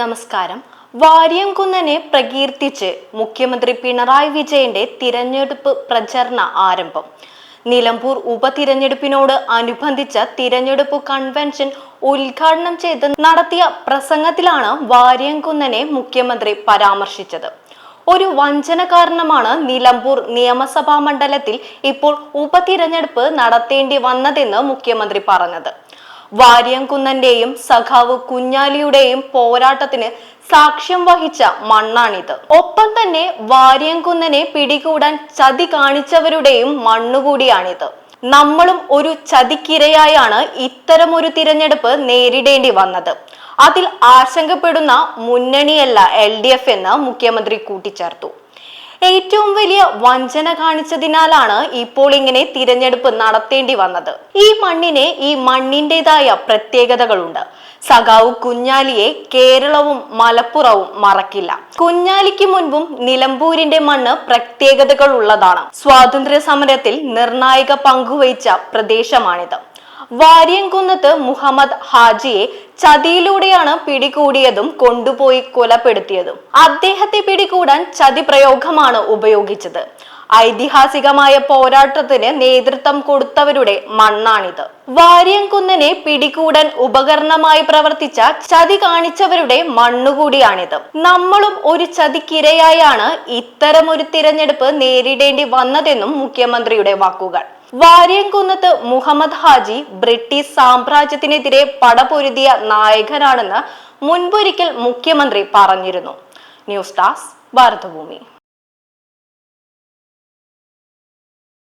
നമസ്കാരം. വാര്യംകുന്നനെ പ്രകീർത്തിച്ച് മുഖ്യമന്ത്രി പിണറായി വിജയന്റെ തിരഞ്ഞെടുപ്പ് പ്രചരണ ആരംഭം. നിലമ്പൂർ ഉപതിരഞ്ഞെടുപ്പിനോട് അനുബന്ധിച്ച തിരഞ്ഞെടുപ്പ് കൺവെൻഷൻ ഉദ്ഘാടനം ചെയ്ത് നടത്തിയ പ്രസംഗത്തിലാണ് വാര്യംകുന്നനെ മുഖ്യമന്ത്രി പരാമർശിച്ചത്. ഒരു വഞ്ചന കാരണമാണ് നിലമ്പൂർ നിയമസഭാ മണ്ഡലത്തിൽ ഇപ്പോൾ ഉപതിരഞ്ഞെടുപ്പ് നടത്തേണ്ടി വന്നതെന്ന് മുഖ്യമന്ത്രി പറഞ്ഞത്. വാര്യംകുന്നന്റെയും സഖാവ് കുഞ്ഞാലിയുടെയും പോരാട്ടത്തിന് സാക്ഷ്യം വഹിച്ച മണ്ണാണിത്. ഒപ്പം തന്നെ വാര്യംകുന്നനെ പിടികൂടാൻ ചതി കാണിച്ചവരുടെയും മണ്ണുകൂടിയാണിത്. നമ്മളും ഒരു ചതിക്കിരയായാണ് ഇത്തരമൊരു തിരഞ്ഞെടുപ്പ് നേരിടേണ്ടി വന്നത്. അതിൽ ആശങ്കപ്പെടുന്ന മുന്നണിയല്ല എൽ ഡി എഫ് എന്ന് മുഖ്യമന്ത്രി കൂട്ടിച്ചേർത്തു. ഏറ്റവും വലിയ വഞ്ചന കാണിച്ചതിനാലാണ് ഇപ്പോൾ ഇങ്ങനെ തിരഞ്ഞെടുപ്പ് നടത്തേണ്ടി വന്നത്. ഈ മണ്ണിനെ ഈ മണ്ണിന്റെതായ പ്രത്യേകതകളുണ്ട്. സഖാവ് കുഞ്ഞാലിയെ കേരളവും മലപ്പുറവും മറക്കില്ല. കുഞ്ഞാലിക്ക് മുൻപും നിലമ്പൂരിന്റെ മണ്ണ് പ്രത്യേകതകൾ ഉള്ളതാണ് സ്വാതന്ത്ര്യ സമരത്തിൽ നിർണായക പങ്കുവഹിച്ച പ്രദേശമാണിത്. വാര്യംകുന്നത്ത് മുഹമ്മദ് ഹാജിയെ ചതിയിലൂടെയാണ് പിടികൂടിയതും കൊണ്ടുപോയി കൊലപ്പെടുത്തിയതും. അദ്ദേഹത്തെ പിടികൂടാൻ ചതി പ്രയോഗമാണ് ഉപയോഗിച്ചത്. ഐതിഹാസികമായ പോരാട്ടത്തിന് നേതൃത്വം കൊടുത്തവരുടെ മണ്ണാണിത്. വാര്യംകുന്നനെ പിടികൂടാൻ ഉപകരണമായി പ്രവർത്തിച്ച ചതി കാണിച്ചവരുടെ മണ്ണുകൂടിയാണിത്. നമ്മളും ഒരു ചതിക്കിരയായാണ് ഇത്തരമൊരു തിരഞ്ഞെടുപ്പ് നേരിടേണ്ടി വന്നതെന്നും മുഖ്യമന്ത്രിയുടെ വാക്കുകൾ. വാര്യംകുന്നത്ത് മുഹമ്മദ് ഹാജി ബ്രിട്ടീഷ് സാമ്രാജ്യത്തിനെതിരെ പടപൊരുതിയ നായകനാണെന്ന് മുൻപൊരിക്കൽ മുഖ്യമന്ത്രി പറഞ്ഞിരുന്നു. News desk Bharathabhoomi.